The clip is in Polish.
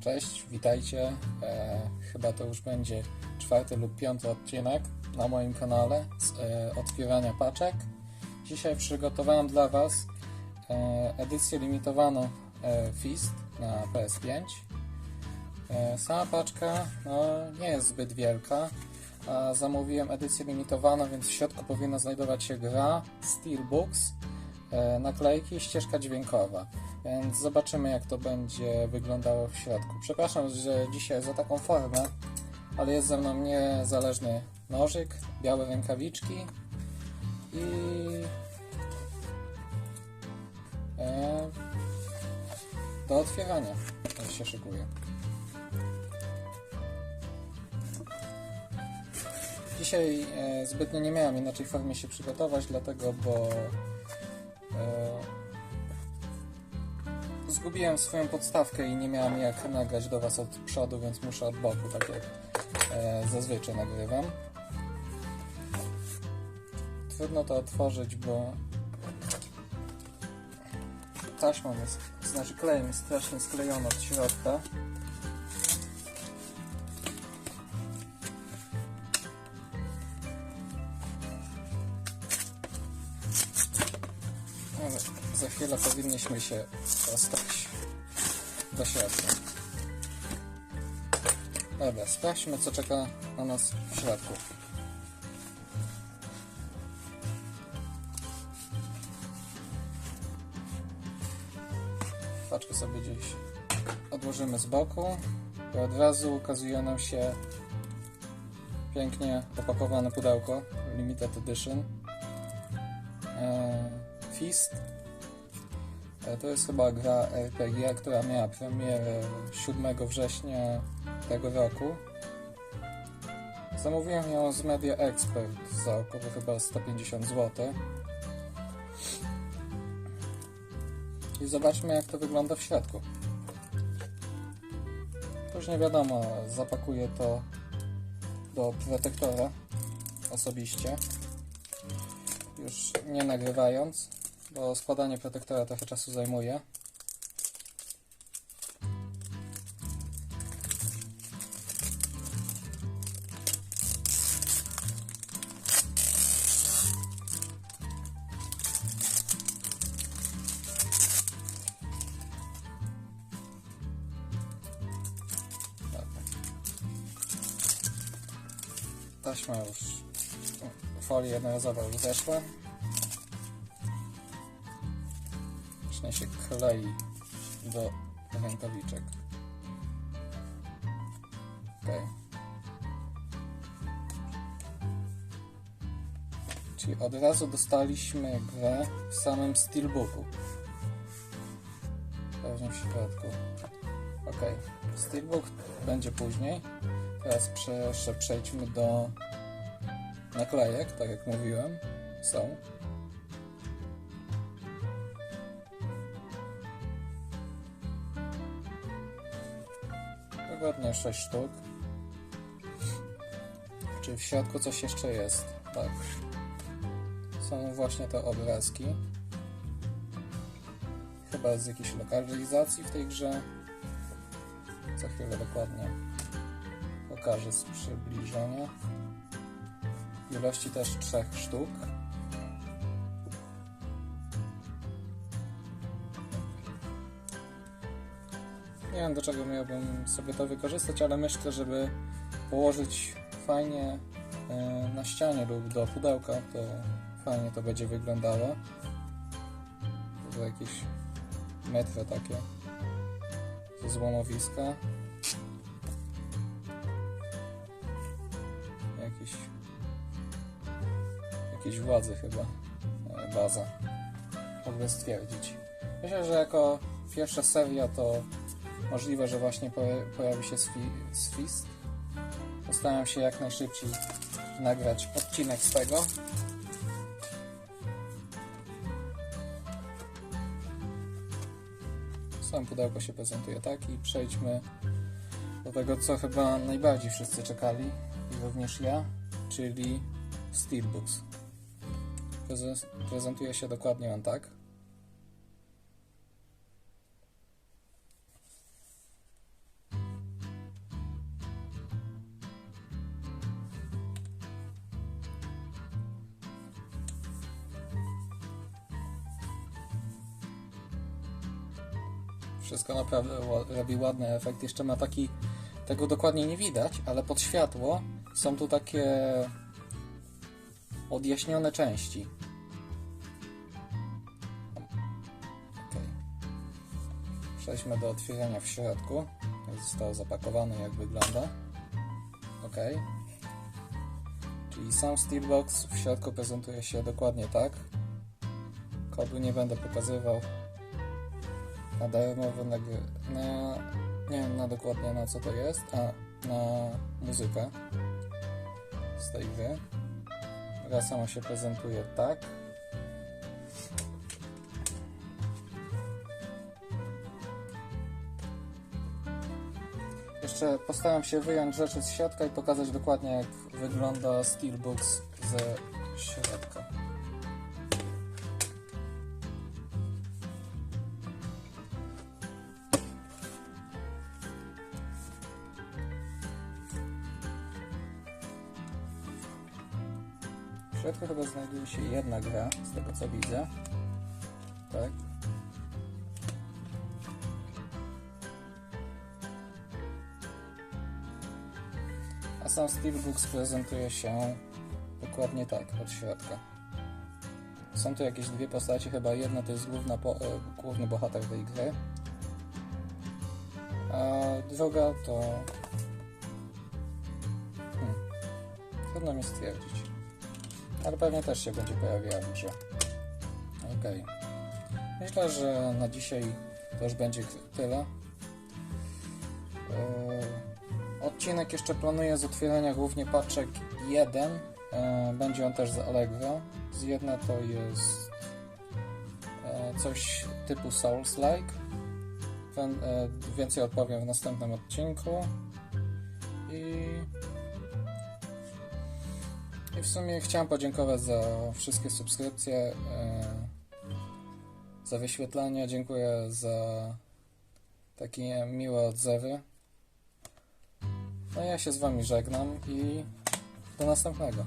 Cześć, witajcie. E, chyba to już będzie czwarty lub piąty odcinek na moim kanale z e, otwierania paczek. Dzisiaj przygotowałem dla Was e, edycję limitowaną e, Fist na PS5. E, sama paczka no, nie jest zbyt wielka, a zamówiłem edycję limitowaną, więc w środku powinna znajdować się gra, Steelbooks, naklejki i ścieżka dźwiękowa. Więc zobaczymy, jak to będzie wyglądało w środku. Przepraszam, że dzisiaj za taką formę, ale jest ze mną niezależny nożyk, białe rękawiczki i e, do otwierania to się szykuje. Dzisiaj e, zbytnio nie miałem inaczej formie się przygotować, dlatego, bo zgubiłem swoją podstawkę i nie miałem jak nagrać do Was od przodu, więc muszę od boku, tak jak e, zazwyczaj nagrywam. Trudno to otworzyć, bo taśmą jest, znaczy klejem jest strasznie sklejona od środka. Ale za chwilę powinniśmy się dostać do środka. Dobra, sprawdźmy co czeka na nas w środku. Paczkę sobie gdzieś odłożymy z boku i od razu ukazuje nam się pięknie opakowane pudełko Limited Edition e, Fist E, To jest chyba gra RPG, która miała premierę 7 września tego roku. Zamówiłem ją z Media Expert za około chyba 150 zł. I zobaczmy jak to wygląda w środku. Później wiadomo, zapakuję to do protektora osobiście. Już nie nagrywając bo składanie protektora trochę czasu zajmuje. Taśma już, folia jednorazowa już zeszła. Zaczyna się klei do rękawiczek. Ok. Czyli od razu dostaliśmy grę w samym Steelbooku. W środku. Ok. Steelbook będzie później. Teraz jeszcze przejdźmy do naklejek, tak jak mówiłem. Są. Dokładnie 6 sztuk. Czy w środku coś jeszcze jest? Tak. Są właśnie te obrazki. Chyba z jakiejś lokalizacji w tej grze. Za chwilę dokładnie pokażę z przybliżenia. Ilości też trzech sztuk. Nie wiem do czego miałbym sobie to wykorzystać, ale myślę, żeby położyć fajnie e, na ścianie lub do pudełka, to fajnie to będzie wyglądało. To jakieś metro takie ze złomowiska. Jakiś jakiejś władzy chyba e, baza. Mogę stwierdzić. Myślę, że jako pierwsza seria to możliwe, że właśnie poja- pojawi się swi- Swist. Postaram się jak najszybciej nagrać odcinek z tego. Sam pudełko się prezentuje tak i przejdźmy do tego, co chyba najbardziej wszyscy czekali i również ja, czyli Steelbooks. Preze- prezentuje się dokładnie on tak. Wszystko naprawdę robi ładny efekt. Jeszcze ma taki, tego dokładnie nie widać, ale pod światło są tu takie odjaśnione części. Okej. Przejdźmy do otwierania w środku. Został zapakowany, jak wygląda. Ok. Czyli sam Steelbox w środku prezentuje się dokładnie tak. Kodu nie będę pokazywał. Na darmowo nagry... na... nie wiem na dokładnie na co to jest, a na muzykę z tej gry. Gra sama się prezentuje tak. Jeszcze postaram się wyjąć rzeczy z środka i pokazać dokładnie jak wygląda Steelbooks ze środka. Środku chyba znajduje się jedna gra, z tego co widzę. Tak. A sam Steelbooks prezentuje się dokładnie tak, od środka. Są tu jakieś dwie postacie, chyba jedna to jest główna po, e, główny bohater tej gry, a druga to... Hmm. Trudno mi stwierdzić. Ale pewnie też się będzie pojawiała w grze. Okej. Myślę, że na dzisiaj to już będzie tyle. Eee, Odcinek jeszcze planuję z otwierania głównie paczek 1. E, Będzie on też z Allegro. Z jedna to jest e, coś typu Souls-like. E, Więcej opowiem w następnym odcinku. I, I w sumie chciałem podziękować za wszystkie subskrypcje, e, za wyświetlenia. Dziękuję za takie miłe odzewy. No ja się z Wami żegnam i do następnego.